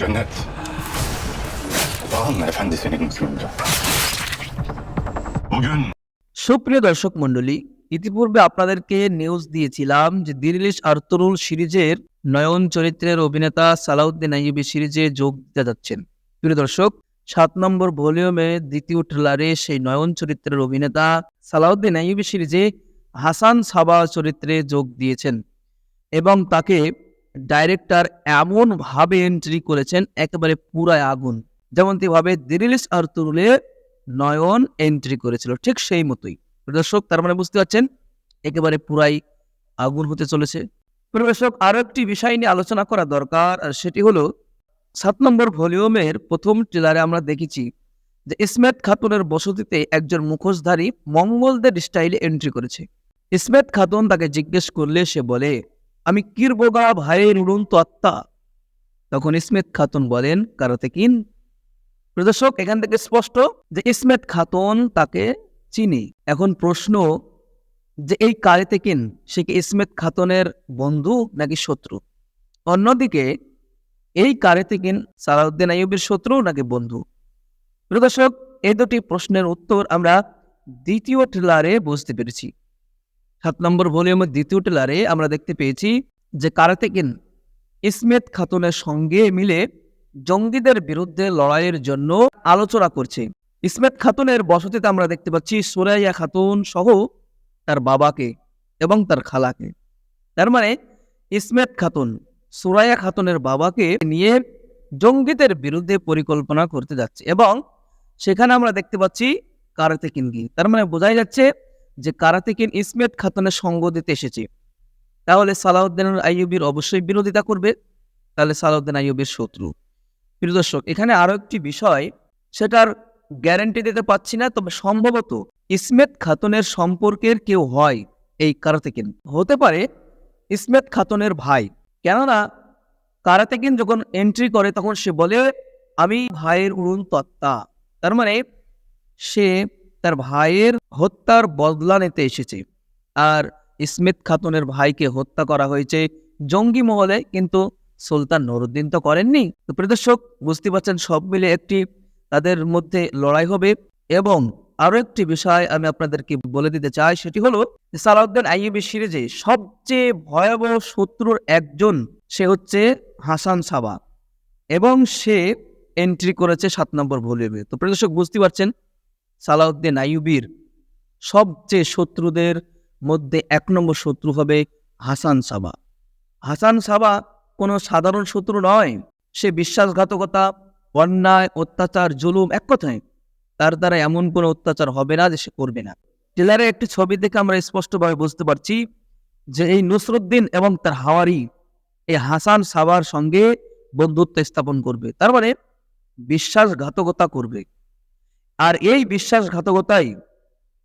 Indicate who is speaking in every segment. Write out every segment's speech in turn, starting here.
Speaker 1: Cennet. Allah'ın efendisinin Müslümanca. Bugün
Speaker 2: সুপ্রিয় দর্শক মণ্ডলী, ইতিপূর্বে আপনাদেরকে নিউজ দিয়েছিলাম যে দিরিলিশ আর্তরুল সিরিজের নয়ন চরিত্রের অভিনেতা সালাউদ্দিন আইয়ুবী সিরিজে যোগ দিতে যাচ্ছেন প্রিয় দর্শক, সাত নম্বর ভলিউমে দ্বিতীয় ট্রেলারে সেই নয়ন চরিত্রের অভিনেতা সালাউদ্দিন আইয়ুবী সিরিজে হাসান সাবা চরিত্রে যোগ দিয়েছেন এবং তাকে ডাইরেক্টর এমনভাবে এন্ট্রি করেছেন, একেবারে পুরায় আগুন। যেমনটিভাবে দিরিলিশ আর্তুরুলে নয়ন এন্ট্রি করেছিল, ঠিক সেই মতোই। দর্শক, তার মানে বুঝতে পারছেন, একেবারে পুরাই আগুন হতে চলেছে। প্রিয় দর্শক, আরও একটি বিষয় নিয়ে আলোচনা করা দরকার, আর সেটি হলো সাত নম্বর ভলিউমের প্রথম ট্রেলারে আমরা দেখেছি যে ইসমেত খাতুনের বসতিতে একজন মুখোশধারী মঙ্গলদের স্টাইলে এন্ট্রি করেছে। ইসমেত খাতুন তাকে জিজ্ঞেস করলে সে বলে আমি কিরবোগা ভাইয়ের উড়ন্ত আত্মা? তখন ইসমেত খাতুন বলেন, কারাতে কিন? প্রদর্শক এখান থেকে স্পষ্ট যে ইসমেত খাতুন তাকে চিনি। এখন প্রশ্ন, যে এই কারিতে কিন? সে কি ইসমেত খাতুনের বন্ধু নাকি শত্রু? অন্যদিকে, এই কারিতে কিন সালাউদ্দিন আইয়ুবের শত্রু নাকি বন্ধু? প্রদর্শক এই দুটি প্রশ্নের উত্তর আমরা দ্বিতীয় ট্রেলারে বুঝতে পেরেছি। সাত নম্বর ভলিউমের দ্বিতীয় ট্রেলারে আমরা দেখতে পেয়েছি যে কারাতে কিন ইসমেত খাতুনের সঙ্গে মিলে জঙ্গিদের বিরুদ্ধে লড়াইয়ের জন্য আলোচনা করছে। ইসমেত খাতুনের বসতিতে আমরা দেখতে পাচ্ছি সুরাইয়া খাতুন সহ তার বাবাকে এবং তার খালাকে। তার মানে ইসমেত খাতুন সুরাইয়া খাতুনের বাবাকে নিয়ে জঙ্গিদের বিরুদ্ধে পরিকল্পনা করতে যাচ্ছে এবং সেখানে আমরা দেখতে পাচ্ছি কারাতে কিনগি। তার মানে বোঝাই যাচ্ছে যে কারাতে কিন ইসমেত খাতুনের সঙ্গ দিতে এসেছে। তাহলে সালাউদ্দিন আইয়ুবির অবশ্যই বিরোধিতা করবে, তাহলে সালাউদ্দিন আইয়ুবের শত্রু। প্রিয় দর্শক, এখানে আরও একটি বিষয়, সেটার গ্যারান্টি দিতে পাচ্ছি না, তবে সম্ভবত ইসমেত খাতুনের সম্পর্কের কেউ হয় এই কারাতেকিন হতে পারে ইসমেত খাতুনের ভাই, কেননা কারাতেকিন যখন এন্ট্রি করে, তখন সে বলে, আমি ভাইয়ের উড়ুন তত্ত্বা তার মানে সে তার ভাইয়ের হত্যার বদলা নিতে এসেছে। আর ইসমেত খাতুনের ভাইকে হত্যা করা হয়েছে জঙ্গি মহলে, কিন্তু সুলতান নুরুদ্দিন তো করেননি। তো প্রদর্শক বুঝতে পারছেন, সব মিলে একটি তাদের মধ্যে লড়াই হবে। এবং আরও একটি বিষয় আমি আপনাদেরকে বলে দিতে চাই, সেটি হলো সালাউদ্দিন আইয়ুবী সিরিজে সবচেয়ে ভয়াবহ শত্রুর একজন, সে হচ্ছে হাসান সাবা। এবং সে এন্ট্রি করেছে সাত নম্বর ভলিউমে। তো প্রদর্শক বুঝতে পারছেন সালাউদ্দিন আইয়ুবীর সবচেয়ে শত্রুদের মধ্যে এক নম্বর শত্রু হবে হাসান সাবা। হাসান সাবা কোনো সাধারণ শত্রু নয়। সে বিশ্বাসঘাতকতা, অন্যায়, অত্যাচার, জুলুম এক কথায় তার দ্বারা এমন কোনো অত্যাচার হবে না যে সে করবে না। ট্রেলারে একটি ছবি দেখে আমরা স্পষ্টভাবে বুঝতে পারছি যে এই নুসরুদ্দিন এবং তার হাওয়ারি এই হাসান সাবার সঙ্গে বন্ধুত্ব স্থাপন করবে। তার মানে বিশ্বাসঘাতকতা করবে। আর এই বিশ্বাসঘাতকতাই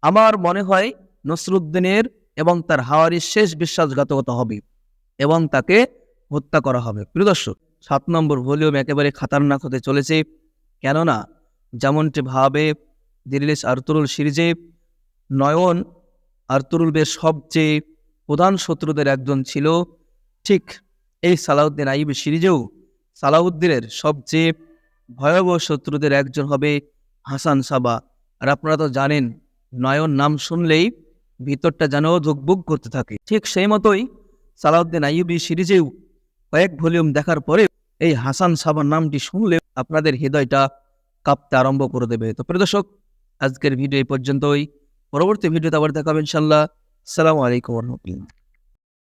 Speaker 2: আমার মনে হয় নসরুদ্দিনের এবং তার হাওয়ারির শেষ বিশ্বাসঘাতকতা হবে এবং তাকে হত্যা করা হবে। প্রিয় দর্শক, সাত নম্বর ভলিউম একেবারে খাতারনাক হতে চলেছে। কেননা যেমনটি ভাবে দিরিলিস আর্তুরুল সিরিজে, নয়ন আর্তুরুলের সবচেয়ে প্রধান শত্রুদের একজন ছিল, ঠিক এই সালাউদ্দিন আইবি সিরিজেও সালাউদ্দিনের সবচেয়ে ভয়াবহ শত্রুদের একজন হবে হাসান সাবা। আর আপনারা তো জানেন, নয়ন নাম শুনলেই ভিতরটা যেন ধুকবুক করতে থাকে। ঠিক সেই মতোই সালাউদ্দিন আইয়ুবী সিরিজেও কয়েক ভলিউম দেখার পরে এই হাসান সাবার নামটি শুনলে আপনাদের হৃদয়টা কাঁপতে আরম্ভ করে দেবে। তো প্রিয় দর্শক, আজকের ভিডিও এই পর্যন্তই। পরবর্তী ভিডিওতে আবার দেখাবেন ইনশাল্লাহ সালামু আলাইকুম রহমতুল্লাহ।